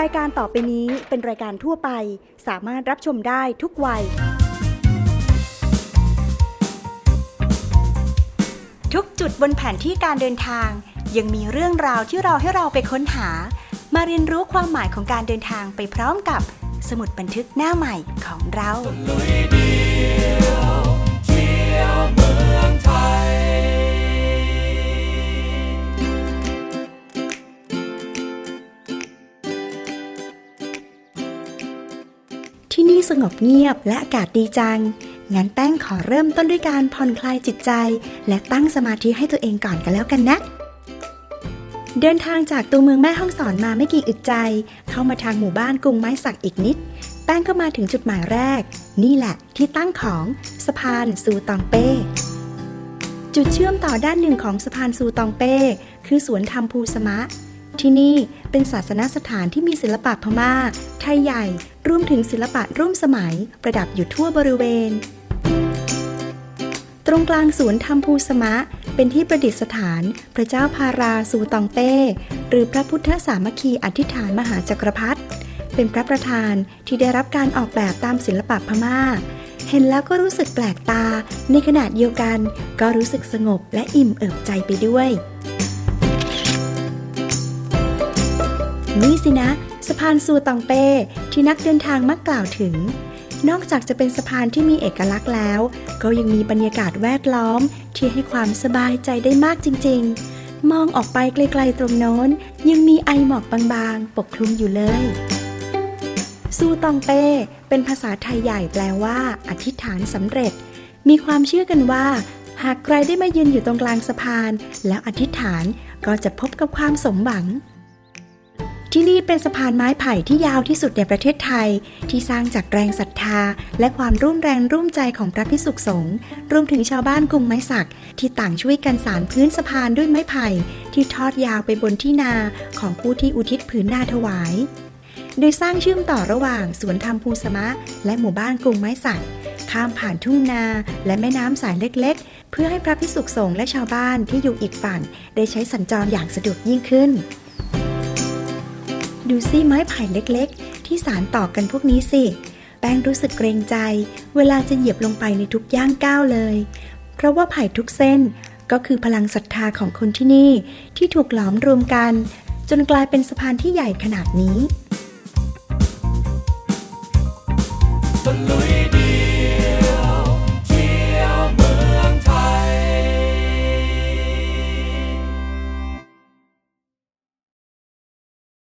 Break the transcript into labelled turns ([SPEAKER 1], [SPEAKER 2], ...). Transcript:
[SPEAKER 1] รายการต่อไปนี้เป็นรายการทั่วไป สามารถรับชมได้ทุกวัย ทุกจุดบนแผนที่การเดินทาง ยังมีเรื่องราวที่เราให้เราไปค้นหา มาเรียนรู้ความหมายของการเดินทางไปพร้อมกับสมุดบันทึกหน้าใหม่ของเรา ที่นี่สงบเงียบและอากาศดีจัง งั้นแป้งขอเริ่มต้นด้วยการผ่อนคลายจิตใจ และตั้งสมาธิให้ตัวเองก่อนกันแล้วกันนะ เดินทางจากตัวเมืองแม่ฮ่องสอนมาไม่กี่อึดใจ เข้ามาทางหมู่บ้านกรุงไม้สักอีกนิด แป้งก็มาถึงจุดหมายแรก นี่แหละที่ตั้งของสะพานซูตองเป้จุดเชื่อมต่อด้านหนึ่งของสะพานซูตองเป้ คือสวนธรรมภูสมะ ที่นี่เป็นศาสนสถานที่มีศิลปะพม่า ไทยใหญ่ รวมถึงศิลปะร่วมสมัย ประดับอยู่ทั่วบริเวณ ตรงกลางสวนธรรมภูสมะ เป็นที่ประดิษฐาน พระเจ้าพาราสูตองเต้ หรือพระพุทธสามัคคีอธิษฐานมหาจักรพรรดิเป็นพระประธานที่ได้รับการออกแบบตามศิลปะพม่า เห็นแล้วก็รู้สึกแปลกตา ในขณะเดียวกัน ก็รู้สึกสงบและอิ่มเอิบใจไปด้วย นี่สินะ สะพานซูตองเป้ที่นักเดินทางมักกล่าวถึง นอกจากจะเป็นสะพานที่มีเอกลักษณ์แล้ว ก็ยังมีบรรยากาศแวดล้อม ที่ให้ความสบายใจได้มากจริง ๆ มองออกไปไกลๆตรงโน้น ยังมีไอหมอกบางๆ ปกคลุมอยู่เลยซูตองเป้เป็นภาษาไทยใหญ่แปลว่า อธิษฐานสำเร็จ มีความเชื่อกันว่า หากใครได้มายืนอยู่ตรงกลางสะพาน แล้วอธิษฐานก็จะพบกับความสมหวัง ที่นี่เป็นสะพานไม้ไผ่ที่ยาวที่สุดในประเทศไทย ที่สร้างจากแรงศรัทธา และความร่วมแรงร่วมใจของพระภิกษุสงฆ์รวมถึงชาวบ้านกรุงไม้สัก ที่ต่างช่วยกันสานพื้นสะพานด้วยไม้ไผ่ที่ทอดยาวไปบนที่นาของผู้ที่อุทิศผืนนาถวาย โดยสร้างเชื่อมต่อระหว่างสวนธรรมภูสมะ และหมู่บ้านกรุงไม้สักข้ามผ่านทุ่งนาและแม่น้ำสายเล็ก ๆ เพื่อให้พระภิกษุสงฆ์และชาวบ้านที่อยู่อีกฝั่ง ได้ใช้สัญจรอย่างสะดวกยิ่งขึ้น ดูซี่ไม้ไผ่เล็กๆ ที่สารต่อกันพวกนี้สิ แป้งรู้สึกเกรงใจ เวลาจะเหยียบลงไปในทุกย่างก้าวเลย เพราะว่าไผ่ทุกเส้นก็คือพลังศรัทธาของคนที่นี่ ที่ถูกหลอมรวมกัน จนกลายเป็นสะพานที่ใหญ่ขนาดนี้
[SPEAKER 2] ตะลุย